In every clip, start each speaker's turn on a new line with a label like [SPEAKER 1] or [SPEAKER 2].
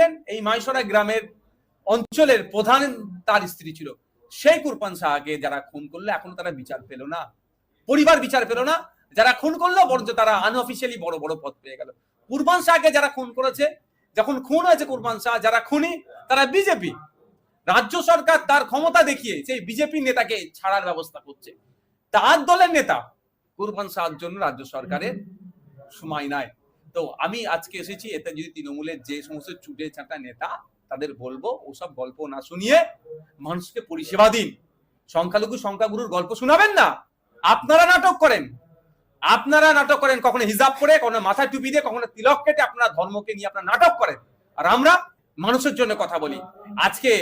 [SPEAKER 1] ছিলেন এই মাইসরা গ্রামের অঞ্চলের প্রধান তার স্ত্রী ছিল। সেই কুরপান শাহকে যারা খুন করল এখনও তারা বিচার পেল না। পরিবার বিচার পেল না। যারা খুন করল, বরঞ্চ তারা আনঅফিসিয়ালি বড় বড় পদ পেয়ে গেল। কুরবান শাহকে যারা খুন করেছে, যখন খুন হয়েছে কুরবান শাহ, যারা খুনি, তারা বিজেপি। রাজ্য সরকার তার ক্ষমতা দেখিয়ে সেই বিজেপি নেতাকে ছাড়ার ব্যবস্থা করছে। তার দলের নেতা কুরবান শাহর জন্য রাজ্য সরকারের সময় নাই। তো আমি আজকে এসেছি, এতে যদি তৃণমূলের যে সমস্ত চুটে চাটা নেতা তাদের বলব, ওসব গল্প না শুনিয়ে মানুষকে পরিষেবা দিন। সংখ্যালঘু সংখ্যাগুরুর গল্প শোনাবেন না। আপনারা নাটক করেন। আপনারা নাটক করেন, কখনো হিজাব করে, কখনো মাথা টুপি দিয়ে, কখনো তিলক কেটে আপনারা ধর্মকে নিয়ে আপনারা নাটক করেন। আর আমরা মানুষের জন্য কথা বলি। আজকে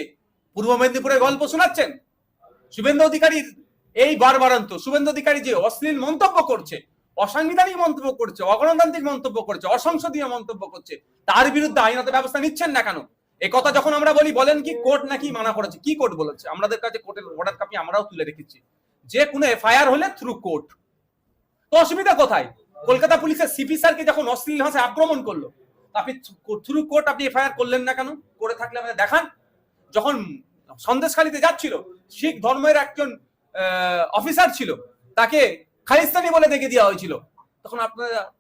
[SPEAKER 1] পূর্ব মেদিনীপুরের গল্প শোনাচ্ছেন। শুভেন্দু অধিকারীর এই বারবারান্ত, শুভেন্দু অধিকারী যে অশ্লীল মন্তব্য করছে অসাংবিধানিক মন্তব্য করছে, অগণতান্ত্রিক মন্তব্য করছে, অসংসদীয় মন্তব্য করছে, তার বিরুদ্ধে আইনত ব্যবস্থা নিচ্ছেন না কেন? এ কথা যখন আমরা বলি, বলেন কি, কোর্ট নাকি মানা করেছে? কি কোর্ট বলেছে? আমাদের কাছে কোর্টের অর্ডার কপি আমরাও তুলে রেখেছি। যে কোনো এফআইআর হলে থ্রু কোর্ট তো অসুবিধা কোথায়? কলকাতা পুলিশের সিপি স্যারকে যখন অশ্লীল ভাষায় আক্রমণ করল, আপনি থ্রু কোর্ট আপনি এফআইআর করলেন না কেন? করে থাকলে আমাদের দেখান। যখন সন্দেশখালিতে যাচ্ছিল, শিখ ধর্মের একজন অফিসার ছিল, তাকে খালিস্তানি বলে দেখে দেওয়া হয়েছিল। তখন আপনারা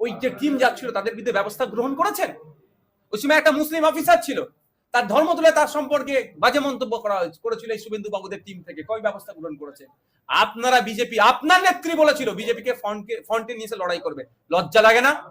[SPEAKER 1] ওই যে টিম যাচ্ছিল তাদের বিরুদ্ধে ব্যবস্থা গ্রহণ করেছেন? ওই সময় একটা মুসলিম অফিসার ছিল। তার ধর্ম তুলে তার সম্পর্কে বাজে মন্তব্য করা হয়েছে, করেছিল এই শুভেন্দু বাবুদের টিম থেকে, কয় ব্যবস্থা গ্রহণ করেছে? আপনারা বিজেপি আপনার নেত্রী বলেছিল বিজেপিকে ফ্রন্টকে ফ্রন্টে নিয়ে এসে লড়াই করবে। লজ্জা লাগে না?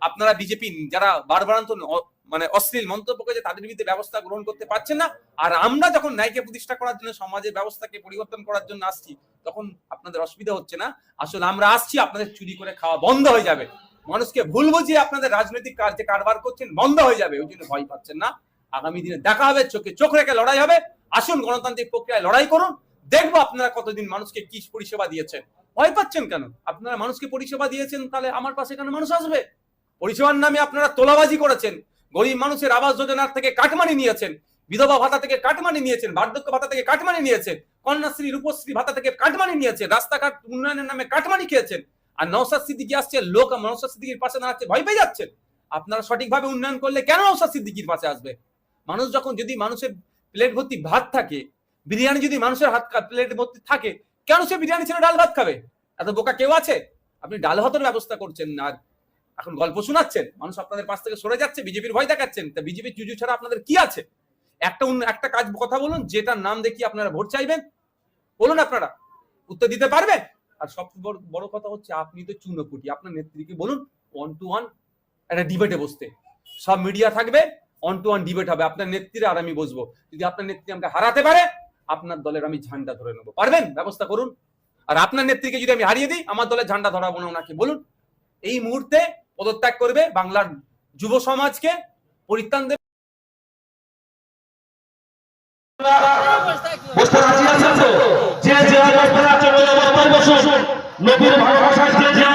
[SPEAKER 1] আপনারা বিজেপি যারা বারবারান্ত অ- মানে অশ্লীল মন্তব্য করেছে তাদের বিরুদ্ধে ব্যবস্থা গ্রহণ করতে পারছেন না। আর আমরা যখন ন্যায়কে প্রতিষ্ঠা করার জন্য সমাজের ব্যবস্থাকে পরিবর্তন করার জন্য আসছি, তখন আপনাদের অসুবিধা হচ্ছে না? আসলে আমরা আসছি, আপনাদের চুরি করে খাওয়া বন্ধ হয়ে যাবে। মানুষকে ভুল বুঝিয়ে আপনাদের রাজনৈতিক কাজ যে কারবার করছেন বন্ধ হয়ে যাবে, ওই জন্য ভয় পাচ্ছেন না। আগামী দিনে দেখা হবে, চোখে চোখ রেখে লড়াই হবে। আসুন গণতান্ত্রিক প্রক্রিয়ায় লড়াই করুন। দেখব আপনারা কতদিন মানুষকে কি পরিষেবা দিয়েছেন। ভয় পাচ্ছেন কেন? আপনারা মানুষকে পরিষেবা দিয়েছেন, তাহলে আমার পাশে কেন মানুষ আসবে? পরিষেবার নামে আপনারা তোলাবাজি করেছেন। গরিব মানুষের আবাস যোজনার থেকে কাটমানি নিয়েছেন, বিধবা ভাতা থেকে কাটমানি নিয়েছেন, বার্ধক্য ভাতা থেকে কাটমানি নিয়েছেন, কন্যাশ্রী, রূপশ্রী ভাতা থেকে কাটমানি নিয়েছেন, রাস্তাঘাট উন্নয়নের নামে কাটমানি খেয়েছেন, আর নৌসাদ সিদ্দিকি আসছে, লোক নৌসাদ সিদ্দিকির পাশে দাঁড়াচ্ছে, ভয় পেয়ে যাচ্ছেন। আপনারা সঠিকভাবে উন্নয়ন করলে কেন নৌসাদ সিদ্দিকির পাশে আসবে? মানুষ যখন যদি মানুষের প্লেট ভর্তি ভাত থাকে, বিরিয়ানি যদি মানুষের হাত প্লেট ভর্তি থাকে, কেন সে বিরিয়ানি ছেড়ে ডাল ভাত খাবে? এত বোকা কেউ আছে? আপনি ডাল ভাতের ব্যবস্থা করছেন না। এখন গল্প শোনাচ্ছেন, মানুষ আপনাদের পাশ থেকে সরে যাচ্ছে, বিজেপির ভয় দেখাচ্ছেন, তা বিজেপির জুজু ছাড়া আপনাদের কি আছে? একটা একটা কাজ কথা বলুন, যেটার নাম দেখিয়ে আপনারা ভোট চাইবেন। বলুন আপনারা, উত্তর দিতে পারবেন? আর সবচেয়ে বড় বড় কথা হচ্ছে আপনি তো চুনোপুটি আপনার নেত্রীকে বলুন ওয়ান টু ওয়ান একটা ডিবেটে বসতে। সব মিডিয়া থাকবে ওয়ান টু ওয়ান ডিবেট হবে, আপনার নেত্রীরা আর আমি বসবো। যদি আপনার নেত্রী আমাকে হারাতে পারে, আপনার দলের আমি ঝান্ডা ধরে নেব। পারবেন? ব্যবস্থা করুন। আর আপনার নেত্রীকে যদি আমি হারিয়ে দিই, আমার দলের ঝান্ডা ধরাবো না ওনাকে, বলুন। এই মুহূর্তে পদত্যাগ করবে বাংলার যুব সমাজকে পরিত্রাণ দেবে।
[SPEAKER 2] যে যে বসতে আছে নবীর ভালোবাসায় যে যে